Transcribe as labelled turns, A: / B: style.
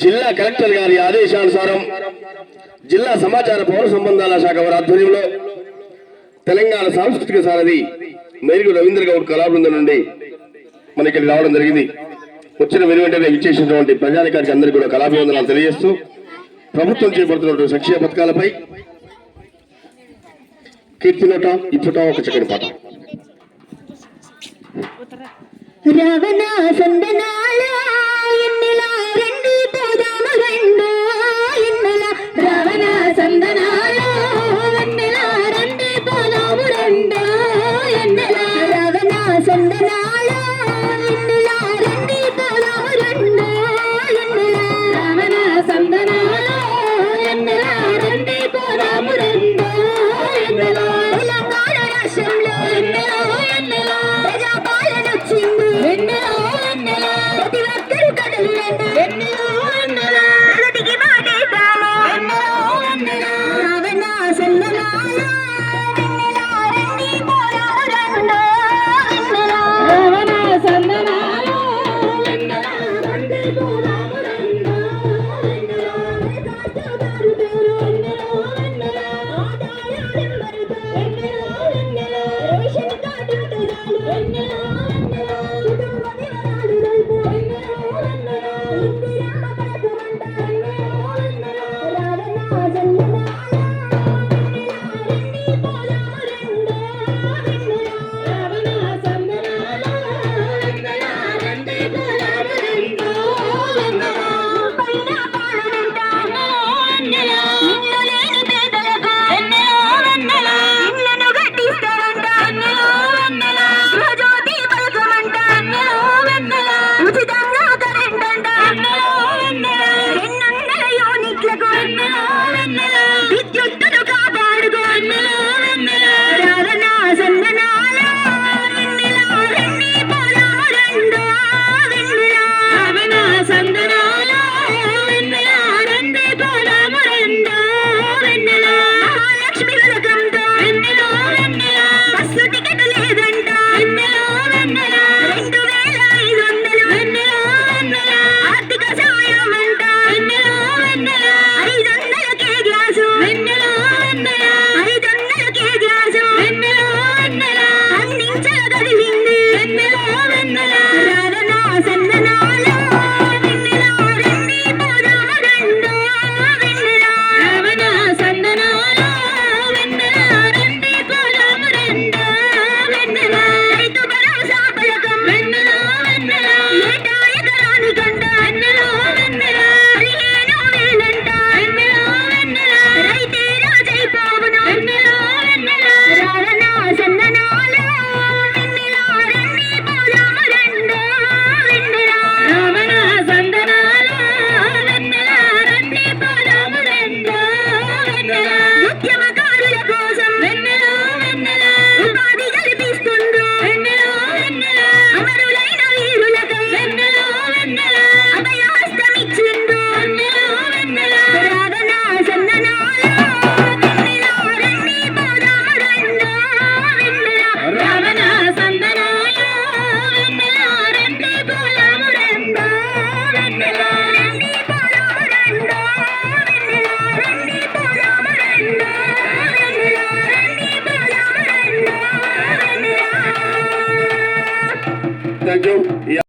A: జిల్లా కలెక్టర్ గారి ఆదేశానుసారం జిల్లా సమాచార పౌర సంబంధాల శాఖ వారి ఆధ్వర్యంలో తెలంగాణ సాంస్కృతిక సారథి మేరుగు రవీంద్ర గౌడ్ కళాబృందం నుండి మన ఇక్కడికి రావడం జరిగింది. వచ్చిన వెను వెంటనే విచ్చేసినటువంటి ప్రజాధికారికి అందరికీ కూడా కళాభివందనాలు తెలియజేస్తూ ప్రభుత్వం చేపడుతున్నటువంటి సంక్షేమ పథకాలపై కీర్తినట ఇప్పుట ఒక చక్కటి పాట.
B: Ravana సందనా సందనాలు సందనాలు Thank
A: you. Diop